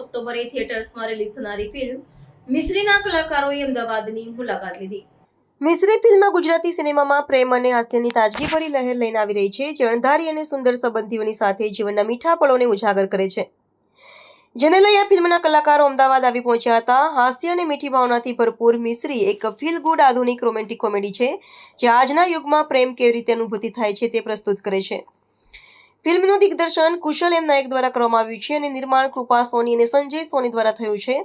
ઓક્ટોબરે થિયેટર્સમાં રિલીઝ થનારી ફિલ્મ મિશ્રીના કલાકારોએ અમદાવાદની મુલાકાત લીધી. મિશ્રી ફિલ્મ ગુજરાતી સિનેમામાં પ્રેમ અને હાસ્યની તાજગીભરી લહેર લઈને આવી રહી છે, જે અણધારી અને સુંદર સંબંધીઓની સાથે જીવનના મીઠા પળોને ઉજાગર કરે છે. જેને લઈ આ ફિલ્મના કલાકારો અમદાવાદ આવી પહોંચ્યા હતા. હાસ્ય અને મીઠી ભાવનાથી ભરપૂર મિશ્રી એક ફીલ ગુડ આધુનિક રોમેન્ટિક કોમેડી છે, જે આજના યુગમાં પ્રેમ કેવી રીતે અનુભૂતિ થાય છે તે પ્રસ્તુત કરે છે. ફિલ્મનું દિગ્દર્શન કુશલ એમ નાયક દ્વારા કરવામાં આવ્યું છે અને નિર્માણ કૃપા સોની અને સંજય સોની દ્વારા થયું છે.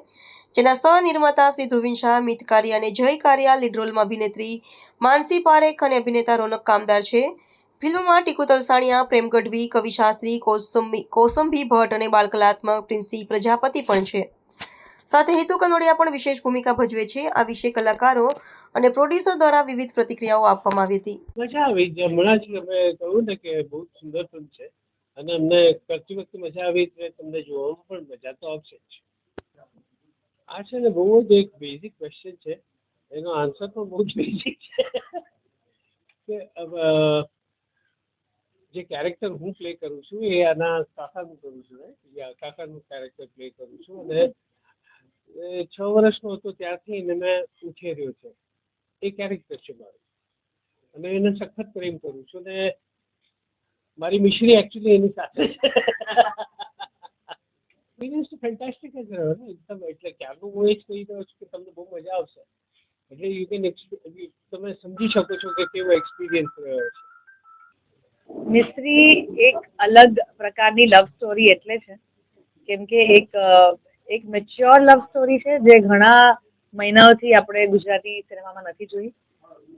જેના સહ-નિર્માતા શ્રી ધ્રુવિન શાહ, મિત કારિયા અને જય કારિયા લીડ રોલમાં અભિનેત્રી માનસી પારેખ અને અભિનેતા રોનક કામદાર છે. ફિલ્મમાં ટીકુ તલસાણિયા, પ્રેમ ગઢવી, કવિ શાસ્ત્રી કોસંબી કોસંબી ભટ્ટ અને બાળકલાત્મક પ્રિન્સી પ્રજાપતિ પણ છે. સાથે હેતુ કનોડિયા પણ વિશેષ ભૂમિકા ભજવે છે. આ વિશે કલાકારો અને પ્રોડ્યુસર દ્વારા વિવિધ પ્રતિક્રિયાઓ આપવામાં આવી હતી. મજા આવી. હમણાં જ અમે કહ્યું ને કે બહુ સુંદર ફિલ્મ છે. અને અમને કરતી વખતે મજા આવી એટલે તમને જોવામાં પણ મજા તો આવશે જ. આ છે ને બહુ જ એક બેઝિક ક્વેશ્ચન છે. એનો આન્સર પણ બહુ જ બેઝિક છે. કે જે કેરેક્ટર હું પ્લે કરું છું એ આના કાકાનું કરું છું. કાકાનું કેરેક્ટર પ્લે કરું છું. અને છ વર્ષનો હતો ત્યારથી એને મેં ઉછેર્યો છે. એ કેરેક્ટર છે મારું. અને એને સખત પ્રેમ કરું છું અને મારી મિશ્રી એકચ્યુઅલી એની સાથે એક્સપિરિયન્સ તો ફેન્ટાસ્ટિક જ રહ્યો ને એકદમ. એટલે ક્યારનું હું એ જ કહી રહ્યો છું કે તમને બહુ મજા આવશે. એટલે યુ કેન તમે સમજી શકો છો કે કેવો એક્સપિરિયન્સ રહ્યો છે. મિસ્ત્રી એક અલગ પ્રકારની લવ સ્ટોરી એટલે છે. કેમ કે એક એક મેચ્યોર લવ સ્ટોરી છે જે ઘણા મહિનાઓથી આપણે ગુજરાતી સિનેમામાં નથી જોઈ.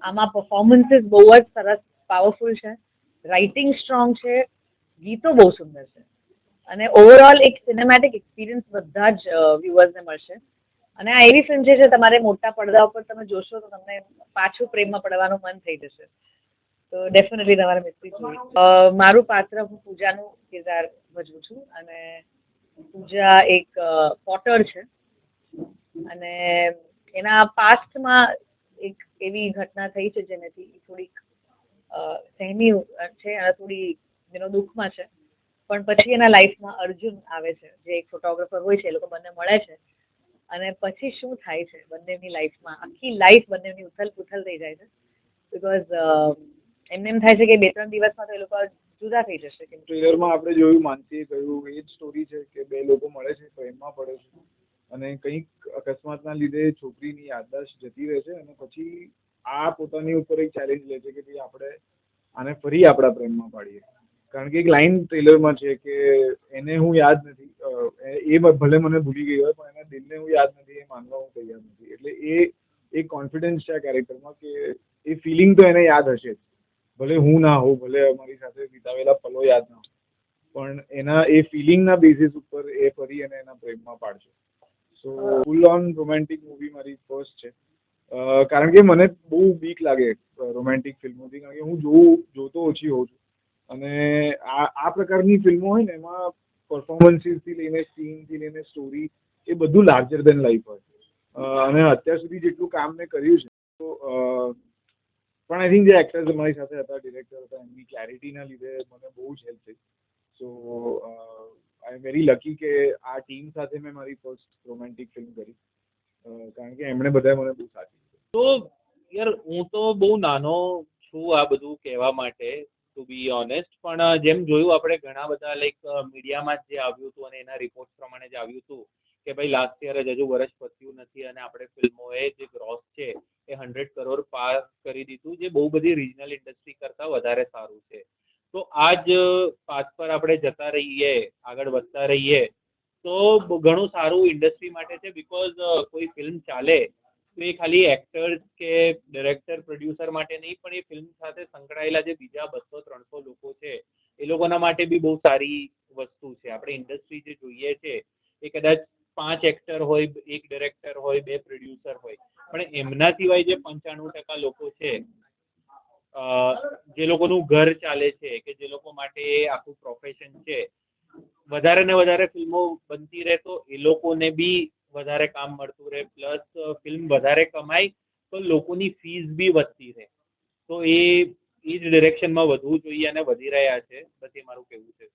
આમાં પરફોર્મન્સીસ બહુ જ સરસ પાવરફુલ છે. રાઇટિંગ સ્ટ્રોંગ છે. ગીતો બહુ સુંદર છે. અને ઓવરઓલ એક સિનેમેટિક એક્સપિરિયન્સ બધા જ વ્યુઅર્સને મળશે. અને આ એવી ફિલ્મ છે તમારે મોટા પડદા ઉપર તમે જોશો તો તમને પાછું પ્રેમમાં પડવાનું મન થઈ જશે. તો ડેફિનેટલી તમારે મિસ્ત્રી જોઈ મારું પાત્ર હું પૂજાનું કિરદાર ભજવું છું અને પૂજા એક પોટર છે. અને એના પાસ્ટમાં એક એવી ઘટના થઈ છે જેનાથી થોડીક સહેમી છે અને થોડી એનો દુઃખમાં છે. પણ પછી એના લાઈફમાં અર્જુન આવે છે, જે એક ફોટોગ્રાફર હોય છે, એ લોકો બંને મળે છે. અને પછી શું થાય છે બંનેની લાઈફમાં? આખી લાઈફ બંનેની ઉથલ પુથલ થઈ જાય છે. બિકોઝ એમને એમ થાય છે કે બે ત્રણ દિવસમાં તો એ લોકો જુદા થઈ જશે કેમ ટ્રેલરમાં આપણે જોયું, માનસીએ કહ્યું, એ જ સ્ટોરી છે કે બે લોકો મળે છે પ્રેમમાં પડે છે. અને કંઈક અકસ્માતના લીધે છોકરીની યાદદાશ જતી રહે છે અને પછી આ પોતાની ઉપર એક ચેલેન્જ લે છે કે ભાઈ આપણે આને ફરી આપણા પ્રેમમાં પાડીએ. કારણ કે એક લાઈન ટ્રેલરમાં છે કે એને હું યાદ નથી એ ભલે મને ભૂલી ગઈ હોય, પણ એના દિલને હું યાદ નથી, એ માનવા હું તૈયાર નથી. એટલે એ એક કોન્ફિડન્સ છે આ કેરેક્ટરમાં કે એ ફિલિંગ તો એને યાદ હશે જ. ભલે હું ના હોઉં, ભલે અમારી સાથે વિતાવેલા પલો યાદ ના હોય, પણ એના, એ ફિલિંગના બેસિસ ઉપર એ ફરી અને એના પ્રેમમાં પાડશે so full on romantic movie મારી ફર્સ્ટ છે. કારણ કે મને બહુ બીક લાગે રોમેન્ટિક ફિલ્મોથી, કારણ કે હું જોઉં, જોતો ઓછી હોઉં છું. અને આ આ પ્રકારની ફિલ્મો હોય ને, એમાં પરફોર્મન્સીસથી લઈને સીનથી લઈને સ્ટોરી એ બધું લાર્જર દેન લાઈફ હોય અને અત્યાર સુધી જેટલું કામ મેં કર્યું છે, તો પણ આઈ થિંક જે એક્ટર્સ અમારી સાથે હતા ડિરેક્ટર હતા, એમની ક્લેરિટીના લીધે મને બહુ જ હેલ્પ થઈ. સો આઈ એમ વેરી લકી કે આ ટીમ સાથે મેં મારી ફર્સ્ટ રોમેન્ટિક ફિલ્મ કરી. કારણ કે એમણે બધાએ મને બહુ સાથ તો યાર, હું તો બહુ નાનો છું આ બધું કહેવા માટે ટુ બી ઓનેસ્ટ પણ, જેમ જોયું, આપણે ઘણા બધા લાઈક મીડિયામાં જે આવ્યું હતું અને એના રિપોર્ટ પ્રમાણે જે આવ્યું હતું. કે ભાઈ લાસ્ટ યર જ હજુ વર્ષ પત્યું નથી અને આપણે ફિલ્મોએ જે ગ્રોસ છે એ હંડ્રેડ કરોડ પાર કરી દીધું, જે બહુ બધી રિજનલ ઇન્ડસ્ટ્રી કરતાં વધારે સારું છે. તો આ જ પાથ પર આપણે જતા રહીએ, આગળ વધતા રહીએ, તો ઘણું સારું ઇન્ડસ્ટ્રી માટે છે બિકોઝ કોઈ ફિલ્મ ચાલે તો એ ખાલી એક્ટર્સ કે ડિરેક્ટર પ્રોડ્યુસર માટે નહીં, પણ એ ફિલ્મ સાથે સંકળાયેલા જે બીજા બસો, ત્રણસો લોકો છે, એ લોકોના માટે બી બહુ સારી વસ્તુ છે. આપણે ઇન્ડસ્ટ્રી જે જોઈએ છે, એ કદાચ પાંચ એક્ટર હોય, એક ડિરેક્ટર હોય, બે પ્રોડ્યુસર હોય. પણ એમના સિવાય જે પંચાણું ટકા લોકો છે જે લોકોનું ઘર ચાલે છે, કે જે લોકો માટે આખું પ્રોફેશન છે, વધારે ને વધારે ફિલ્મો બનતી રહે તો એ લોકોને બી વધારે કામ મળતું રહે. પ્લસ, ફિલ્મ વધારે કમાય તો લોકોની ફીસ બી વધતી રહે. તો એ એ જ ડિરેક્શનમાં વધવું જોઈએ અને વધી રહ્યા છે. બસ એ મારું કહેવું છે.